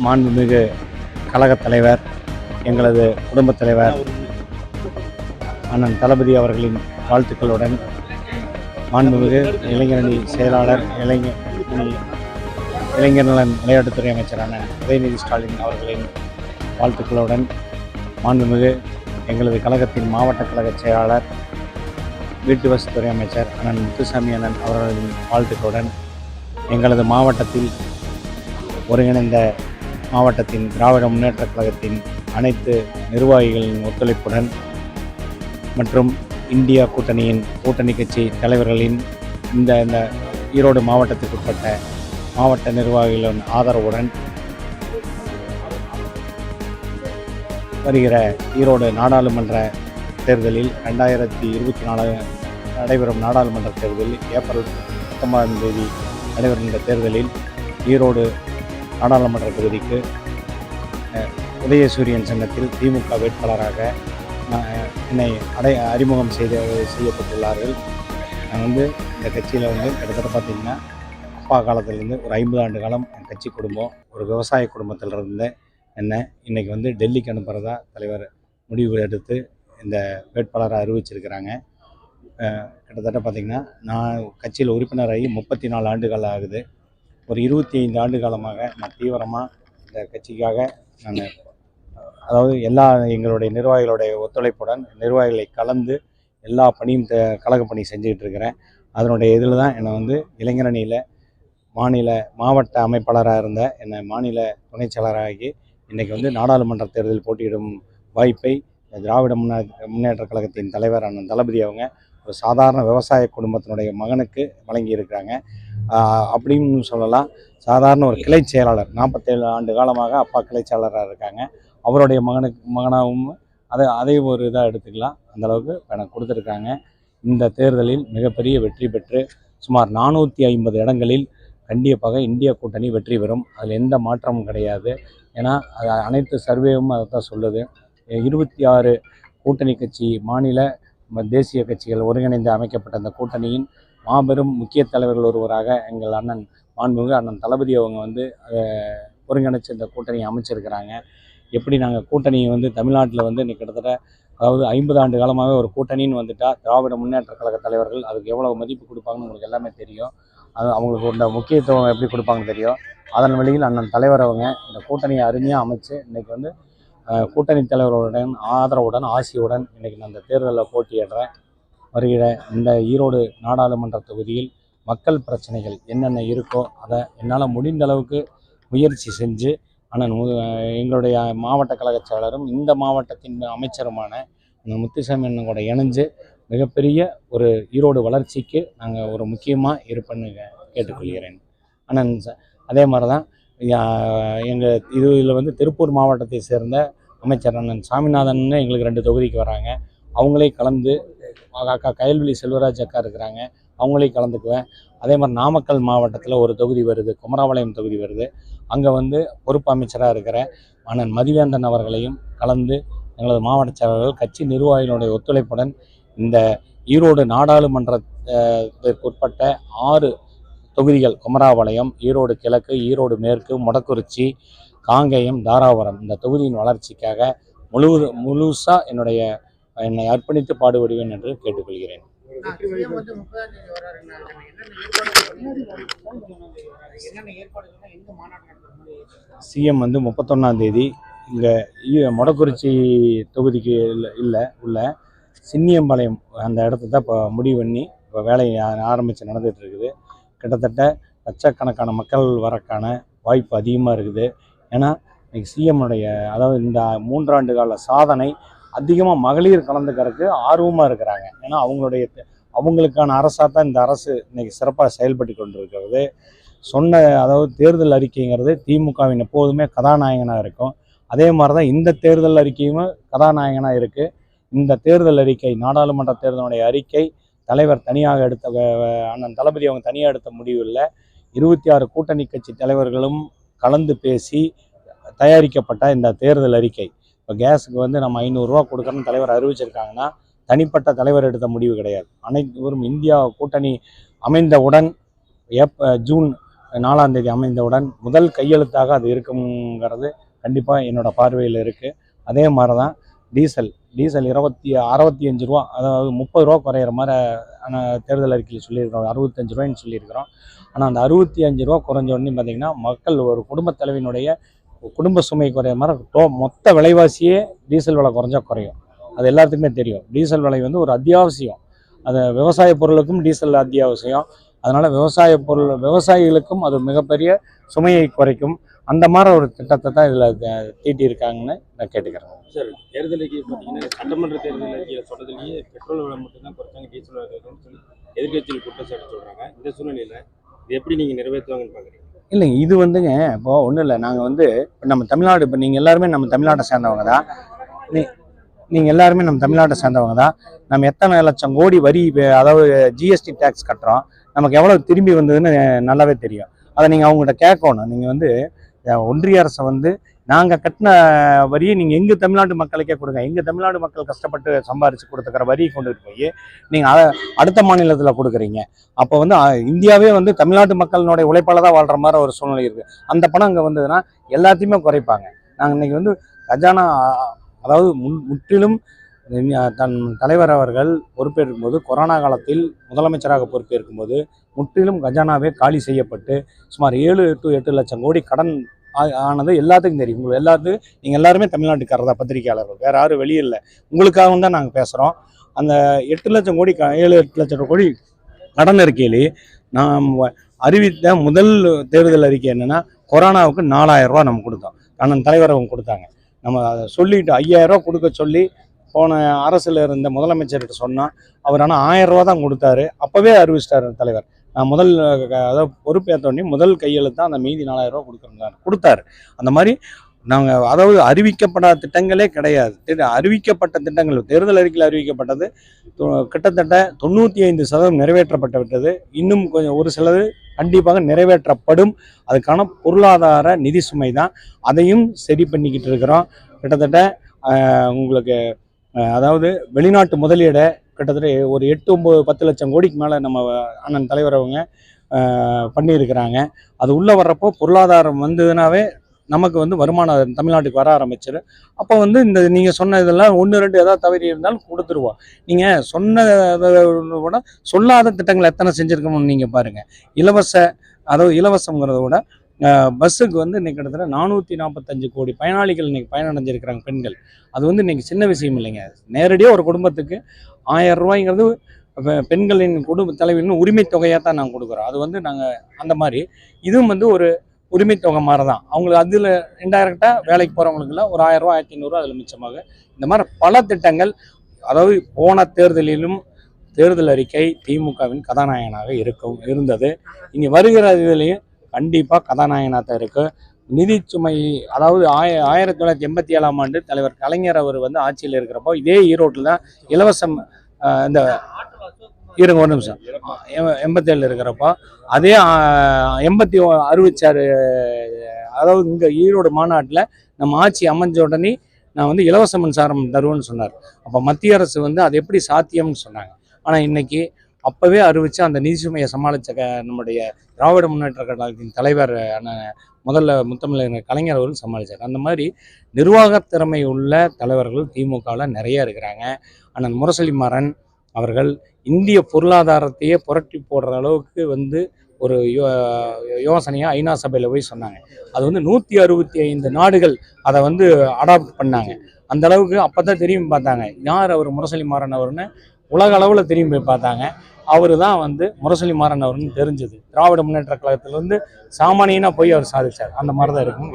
மாண்புமிகு கழகத் தலைவர் எங்களது குடும்பத் தலைவர் அண்ணன் தளபதி அவர்களின் வாழ்த்துக்களுடன் மாண்புமிகு இளைஞரணி செயலாளர் இளைஞர் இளைஞர் நலன் விளையாட்டுத்துறை அமைச்சரான உதயநிதி ஸ்டாலின் அவர்களின் வாழ்த்துக்களுடன் மாண்புமிகு எங்களது கழகத்தின் மாவட்ட கழக செயலாளர் வீட்டு வசதித்துறை அமைச்சர் அண்ணன் முத்துசாமி அண்ணன் அவர்களின் வாழ்த்துக்களுடன் எங்களது மாவட்டத்தில் ஒருங்கிணைந்த மாவட்டத்தின் திராவிட முன்னேற்றக் கழகத்தின் அனைத்து நிர்வாகிகளின் ஒத்துழைப்புடன் மற்றும் இந்தியா கூட்டணியின் கூட்டணி கட்சி தலைவர்களின் இந்த இந்த ஈரோடு மாவட்டத்திற்குட்பட்ட மாவட்ட நிர்வாகிகளின் ஆதரவுடன் வருகிற ஈரோடு நாடாளுமன்ற தேர்தலில் ரெண்டாயிரத்தி இருபத்தி நாலு நடைபெறும் நாடாளுமன்ற தேர்தலில் ஏப்ரல் பத்தொன்பதாம் தேதி நடைபெறுகின்ற தேர்தலில் ஈரோடு நாடாளுமன்ற தொகுதிக்கு உதயசூரியன் சின்னத்தில் திமுக வேட்பாளராக நான் என்னை அடை அறிமுகம் செய்து செய்யப்பட்டுள்ளார்கள். நான் வந்து இந்த கட்சியில் வந்து கிட்டத்தட்ட பார்த்திங்கன்னா அப்பா காலத்துலேருந்து ஒரு ஐம்பது ஆண்டு காலம் என் கட்சி குடும்பம் ஒரு விவசாய குடும்பத்தில் இருந்த என்ன இன்றைக்கி வந்து டெல்லிக்கு அனுப்புகிறதா தலைவர் முடிவு எடுத்து இந்த வேட்பாளரை அறிவிச்சிருக்கிறாங்க. கிட்டத்தட்ட பார்த்திங்கன்னா நான் கட்சியில் உறுப்பினராகி முப்பத்தி நாலு ஆண்டுகள் ஆகுது. ஒரு இருபத்தி ஐந்து ஆண்டு காலமாக நான் தீவிரமாக இந்த கட்சிக்காக நான் அதாவது எல்லா எங்களுடைய நிர்வாகிகளுடைய ஒத்துழைப்புடன் நிர்வாகிகளை கலந்து எல்லா பணியும் த- கழக பணி செஞ்சுக்கிட்டு இருக்கிறேன். அதனுடைய இதில் தான் என்னை வந்து இளைஞரணியில் மாநில மாவட்ட அமைப்பாளராக இருந்த என்னை மாநில துணைச் செயலராகி இன்றைக்கி வந்து நாடாளுமன்ற தேர்தலில் போட்டியிடும் வாய்ப்பை திராவிட முன்னே முன்னேற்ற கழகத்தின் தலைவர் அண்ணன் தளபதி அவங்க ஒரு சாதாரண விவசாய குடும்பத்தினுடைய மகனுக்கு வழங்கியிருக்கிறாங்க. அப்படின்னு சொல்லலாம். சாதாரண ஒரு கிளை செயலாளர். நாற்பத்தேழு ஆண்டு காலமாக அப்பா கிளை செயலாளராக இருக்காங்க. அவருடைய மகனுக்கு மகனாகவும் அதை அதை ஒரு இதாக எடுத்துக்கலாம். அந்தளவுக்கு எனக்கு கொடுத்துருக்காங்க. இந்த தேர்தலில் மிகப்பெரிய வெற்றி பெற்று சுமார் நானூற்றி ஐம்பது இடங்களில் கண்டிப்பாக இந்திய கூட்டணி வெற்றி பெறும். அதில் எந்த மாற்றமும் கிடையாது. ஏன்னா அது அனைத்து சர்வேவும் அதை தான் சொல்லுது இருபத்தி ஆறு கூட்டணி கட்சி மாநில தேசிய கட்சிகள் ஒருங்கிணைந்து அமைக்கப்பட்ட அந்த கூட்டணியின் மாபெரும் முக்கிய தலைவர்கள் ஒருவராக எங்கள் அண்ணன் மாண்புமிகு அண்ணன் தளபதி அவங்க வந்து அதை ஒருங்கிணைச்சு இந்த கூட்டணியை அமைச்சிருக்கிறாங்க. எப்படி நாங்கள் கூட்டணியை வந்து தமிழ்நாட்டில் வந்து இன்னைக்கு கிட்டத்தட்ட அதாவது ஐம்பது ஆண்டு காலமாகவே ஒரு கூட்டணின்னு வந்துட்டால் திராவிட முன்னேற்ற கழக தலைவர்கள் அதுக்கு எவ்வளோ மதிப்பு கொடுப்பாங்கன்னு உங்களுக்கு எல்லாமே தெரியும். அது அவங்களுக்கு உள்ள முக்கியத்துவம் எப்படி கொடுப்பாங்கன்னு தெரியும். அதன் வழியில் அண்ணன் தலைவர் அவங்க இந்த கூட்டணியை அருமையாக அமைச்சு இன்றைக்கி வந்து கூட்டணி தலைவர்களுடன் ஆதரவுடன் ஆசியுடன் இன்னைக்கு நான் இந்த தேர்தலில் போட்டியிடுறேன். வருகிற இந்த ஈரோடு நாடாளுமன்ற தொகுதியில் மக்கள் பிரச்சனைகள் என்னென்ன இருக்கோ அதை என்னால் முடிந்த அளவுக்கு முயற்சி செஞ்சு ஆனால் எங்களுடைய மாவட்ட கழகச் செயலரும் இந்த மாவட்டத்தின் அமைச்சருமான முத்துசாமி அண்ணன் கூட இணைஞ்சு மிகப்பெரிய ஒரு ஈரோடு வளர்ச்சிக்கு நாங்கள் ஒரு முக்கியமாக இருப்பேன்னு கேட்டுக்கொள்கிறேன். அண்ணன் ச- அதே மாதிரி தான் எங்கள் இதில் வந்து திருப்பூர் மாவட்டத்தை சேர்ந்த அமைச்சர் அண்ணன் சாமிநாதன் எங்களுக்கு ரெண்டு தொகுதிக்கு வராங்க. அவங்களே கலந்து அக்கா கயல்விழி செல்வராஜ் அக்கா இருக்கிறாங்க அவங்களையும் கலந்துக்குவேன் அதே மாதிரி நாமக்கல் மாவட்டத்தில் ஒரு தொகுதி வருது குமராபாளையம் தொகுதி வருது அங்கே வந்து பொறுப்பு அமைச்சராக இருக்கிற அண்ணன் மதிவேந்தன் அவர்களையும் கலந்து எங்களது மாவட்ட செயலாளர்கள் கட்சி நிர்வாகிகளுடைய ஒத்துழைப்புடன் இந்த ஈரோடு நாடாளுமன்றத்திற்குட்பட்ட ஆறு தொகுதிகள் குமராபாளையம் ஈரோடு கிழக்கு ஈரோடு மேற்கு முடக்குறிச்சி காங்கேயம் தாராபுரம் இந்த தொகுதியின் வளர்ச்சிக்காக முழு முழுசாக என்னுடைய என்னை அர்ப்பணித்து பாடுபடுவேன் என்று கேட்டுக்கொள்கிறேன். சிஎம் வந்து முப்பத்தொன்னாம் தேதி இங்கே மொடக்குறிச்சி தொகுதிக்கு இல்லை இல்லை உள்ள சின்னியம்பாளையம் அந்த இடத்த தான் இப்போ முடிவு பண்ணி இப்போ வேலையை ஆரம்பித்து நடந்துகிட்டு இருக்குது. கிட்டத்தட்ட லட்சக்கணக்கான மக்கள் வரக்கான வாய்ப்பு அதிகமாக இருக்குது. ஏன்னா இன்னைக்கு சிஎம்னுடைய அதாவது இந்த மூன்றாண்டு கால சாதனை அதிகமாக மகளிர் கலந்துக்கிறதுக்கு ஆர்வமாக இருக்கிறாங்க. ஏன்னா அவங்களுடைய அவங்களுக்கான அரசாக தான் இந்த அரசு இன்னைக்கு சிறப்பாக செயல்பட்டு கொண்டிருக்கிறது. சொன்ன அதாவது தேர்தல் அறிக்கைங்கிறது திமுகவின் எப்போதுமே கதாநாயகனாக இருக்கும். அதே மாதிரி தான் இந்த தேர்தல் அறிக்கையும் கதாநாயகனாக இருக்குது இந்த தேர்தல் அறிக்கை நாடாளுமன்ற தேர்தலுடைய அறிக்கை தலைவர் தனியாக எடுத்த அண்ணன் தளபதி அவங்க தனியாக எடுத்த முடிவு இல்லை. இருபத்தி ஆறு கூட்டணி கட்சி தலைவர்களும் கலந்து பேசி தயாரிக்கப்பட்ட இந்த தேர்தல் அறிக்கை. இப்போ கேஸுக்கு வந்து நம்ம ஐநூறுரூவா கொடுக்கணும்னு தலைவர் அறிவிச்சிருக்காங்கன்னா தனிப்பட்ட தலைவர் எடுத்த முடிவு கிடையாது. அனைவரும் இந்தியா கூட்டணி அமைந்தவுடன் ஏப் ஜூன் நாலாம் தேதி அமைந்தவுடன் முதல் கையெழுத்தாக அது இருக்குங்கிறது கண்டிப்பாக என்னோடய பார்வையில் இருக்குது அதே மாதிரி தான் டீசல் டீசல் இருபத்தி அறுபத்தி அஞ்சு ரூபா அதாவது முப்பது ரூபா குறையிற மாதிரி ஆனால் தேர்தல் அறிக்கையில் சொல்லியிருக்கிறோம். அறுபத்தஞ்சு ரூபாய்ன்னு சொல்லியிருக்கிறோம். ஆனால் அந்த அறுபத்தி அஞ்சு ரூபா குறைஞ்ச உடனே பார்த்தீங்கன்னா மக்கள் ஒரு குடும்பத் தலைவினுடைய குடும்ப சுமை குறைய மாதிரி டோ மொத்த விலைவாசியே டீசல் விலை குறைஞ்சா குறையும். அது எல்லாத்துக்குமே தெரியும். டீசல் விலை வந்து ஒரு அத்தியாவசியம். அது விவசாய பொருளுக்கும் டீசல் அத்தியாவசியம். அதனால் விவசாய பொருள் விவசாயிகளுக்கும் அது மிகப்பெரிய சுமையை குறைக்கும். அந்த மாதிரி ஒரு திட்டத்தை தான் இதில் தீட்டியிருக்காங்கன்னு நான் கேட்டுக்கிறேன். சார் தேர்தலுக்கு பார்த்தீங்கன்னா சட்டமன்ற தேர்தல் சொன்னதுலேயே பெட்ரோல் விலை மட்டும்தான் குறைச்சாங்க டீசல் விலை எதிர்கட்சியில் சொல்லி குற்றச்சாட்டு சொல்கிறாங்க இந்த சூழ்நிலையில் இது எப்படி நீங்கள் நிறைவேற்றுவாங்கன்னு பார்க்குறீங்க இல்லைங்க இது வந்துங்க இப்போ ஒன்றும் இல்லை. நாங்கள் வந்து நம்ம தமிழ்நாடு இப்போ நீங்கள் எல்லாருமே நம்ம தமிழ்நாட்டை சேர்ந்தவங்க தான். நீ நீங்கள் எல்லாருமே நம்ம தமிழ்நாட்டை சேர்ந்தவங்க தான். நம்ம எத்தனை லட்சம் கோடி வரி அதாவது ஜிஎஸ்டி டேக்ஸ் கட்டுறோம். நமக்கு எவ்வளோ திரும்பி வந்ததுன்னு நல்லாவே தெரியும். அதை நீங்கள் அவங்கள்ட்ட கேட்கணும். நீங்கள் வந்து ஒன்றிய அரசை வந்து நாங்கள் கட்டின வரியை நீங்கள் எங்கள் தமிழ்நாட்டு மக்களுக்கே கொடுங்க. எங்கள் தமிழ்நாடு மக்கள் கஷ்டப்பட்டு சம்பாரித்து கொடுத்துக்கிற வரியை கொண்டுட்டு போய் நீங்கள் அடுத்த மாநிலத்தில் கொடுக்குறீங்க. அப்போ வந்து இந்தியாவே வந்து தமிழ்நாட்டு மக்களினுடைய உழைப்பால் தான் வாழ்கிற மாதிரி ஒரு சூழ்நிலை இருக்குது அந்த பணம் அங்கே வந்ததுன்னா எல்லாத்தையுமே குறைப்பாங்க. நாங்கள் இன்னைக்கு வந்து கஜானா அதாவது முன்- முற்றிலும் தன் தலைவர் அவர்கள் பொறுப்பேற்கும் போது கொரோனா காலத்தில் முதலமைச்சராக பொறுப்பேற்கும் போது முற்றிலும் கஜானாவே காலி செய்யப்பட்டு சுமார் ஏழு டு எட்டு லட்சம் கோடி கடன் ஆனது எல்லாத்துக்கும் தெரியும். உங்களுக்கு எல்லாத்துக்கும் நீங்கள் எல்லாருமே தமிழ்நாட்டுக்காரர் தான் பத்திரிகையாளர்கள். வேறு யாரும் வெளியே இல்லை. உங்களுக்காகவும் தான் நாங்கள் பேசுகிறோம் அந்த எட்டு லட்சம் கோடி க- ஏழு எட்டு லட்சம் கோடி கடன் அறிக்கையிலே நாம் அறிவித்த முதல் தேர்தல் அறிக்கை என்னென்னா கொரோனாவுக்கு நாலாயிரம் நம்ம கொடுத்தோம். அண்ணன் தலைவர் அவங்க கொடுத்தாங்க. நம்ம அதை சொல்லிட்டு ஐயாயிரம் கொடுக்க சொல்லி போன அரசில் இருந்த முதலமைச்சர்கிட்ட சொன்னால் அவர் ஆனால் ஆயிரம் ரூபா தான் கொடுத்தாரு. அப்போவே அறிவிச்சிட்டார் தலைவர். முதல் அதாவது பொறுப்பேற்றோடனே முதல் கையெழுத்தான் அந்த மீதி நாலாயிரம் ரூபா கொடுக்குறாங்க கொடுத்தாரு. அந்த மாதிரி நாங்கள் அதாவது அறிவிக்கப்படாத திட்டங்களே கிடையாது. அறிவிக்கப்பட்ட திட்டங்கள் தேர்தல் அறிக்கையில் அறிவிக்கப்பட்டது தொ- கிட்டத்தட்ட தொண்ணூற்றி ஐந்து சதவீதம் நிறைவேற்றப்பட்டு விட்டது. இன்னும் கொஞ்சம் ஒரு சிலது கண்டிப்பாக நிறைவேற்றப்படும். அதுக்கான பொருளாதார நிதி சுமை தான் அதையும் சரி பண்ணிக்கிட்டு இருக்கிறோம். கிட்டத்தட்ட உங்களுக்கு அதாவது வெளிநாட்டு முதலீடை கிட்டத்தட்ட ஒரு எட்டு ஒம்பது பத்து லட்சம் கோடிக்கு மேலே நம்ம அண்ணன் தலைவர் அவங்க பண்ணியிருக்கிறாங்க. அது உள்ளே வர்றப்போ பொருளாதாரம் வந்ததுனாவே நமக்கு வந்து வருமானம் தமிழ்நாட்டுக்கு வர ஆரம்பிச்சிடும் அப்போ வந்து இந்த நீங்கள் சொன்ன இதெல்லாம் ஒன்று ரெண்டு ஏதாவது தவறி இருந்தாலும் கொடுத்துருவோம். நீங்கள் சொன்னதை விட சொல்லாத திட்டங்கள் எத்தனை செஞ்சுருக்கணும்னு நீங்கள் பாருங்கள் இலவச அதாவது இலவசங்கிறத விட பஸ்ஸுக்கு வந்து இன்றைக்கி கிட்டத்தட்ட நானூற்றி நாற்பத்தஞ்சு கோடி பயனாளிகள் இன்றைக்கி பயனடைஞ்சிருக்கிறாங்க பெண்கள். அது வந்து இன்றைக்கி சின்ன விஷயம் இல்லைங்க. நேரடியாக ஒரு குடும்பத்துக்கு ஆயிரம் ரூபாய்ங்கிறது பெண்களின் குடும்ப தலைவியின் உரிமை தொகையாக தான் நாங்கள் கொடுக்குறோம். அது வந்து நாங்கள் அந்த மாதிரி இதுவும் வந்து ஒரு உரிமை தொகை மாதிரி தான் அவங்களுக்கு அதில் இன்டைரக்டாக வேலைக்கு போகிறவங்களுக்குலாம் ஒரு ஆயிரம் ரூபா ஆயிரத்தி ஐநூறுரூவா அதில் மிச்சமாக. இந்த மாதிரி பல திட்டங்கள் அதாவது போன தேர்தலிலும் தேர்தல் அறிக்கை திமுகவின் கதாநாயகனாக இருக்கும் இருந்தது. இனி வருகிற இதுலேயும் கண்டிப்பாக கதாநாயகனாக தான் இருக்கு. நிதி சுமை அதாவது ஆய ஆயிரத்தி தொள்ளாயிரத்தி எண்பத்தி ஏழாம் ஆண்டு தலைவர் கலைஞர் அவர் வந்து ஆட்சியில் இருக்கிறப்போ இதே ஈரோட்டில் தான் இலவசம் இந்த இருங்க ஒரு நிமிஷம். எண்பத்தேழு எண்பத்தேழில் இருக்கிறப்போ அதே எண்பத்தி ஒ- அதாவது இங்கே ஈரோடு மாநாட்டில் நம்ம ஆட்சி அமைஞ்ச உடனே நான் வந்து இலவச மின்சாரம் தருவேன்னு சொன்னார். அப்போ மத்திய அரசு வந்து அது எப்படி சாத்தியம்னு சொன்னாங்க. ஆனால் இன்னைக்கு அப்போவே அறிவித்து அந்த நிதி சுமையை சமாளித்த க நம்முடைய திராவிட முன்னேற்ற கழகத்தின் தலைவர் அண்ணன் முதல்ல முத்தமிழர் கலைஞர் அவர்கள் சமாளித்தார் அந்த மாதிரி நிர்வாக திறமை உள்ள தலைவர்கள் திமுகவில் நிறைய இருக்கிறாங்க. ஆனால் முரசொலி மாறன் அவர்கள் இந்திய பொருளாதாரத்தையே புரட்டி போடுற அளவுக்கு வந்து ஒரு யோ யோசனையாக ஐநா சபையில் போய் சொன்னாங்க. அது வந்து நூற்றி அறுபத்தி ஐந்து நாடுகள் அதை வந்து அடாப்ட் பண்ணாங்க. அந்த அளவுக்கு அப்போ தான் தெரியும் பார்த்தாங்க. யார் அவர் முரசொலி மாறன் அவர்னு? உலக அளவில் திரும்பி போய் பார்த்தாங்க. அவர் தான் வந்து முரசொலி மாறன் அவர்னு தெரிஞ்சது. திராவிட முன்னேற்ற கழகத்திலிருந்து சாமானியனாக போய் அவர் சாதித்தார் அந்த மாதிரி தான் இருக்கும்.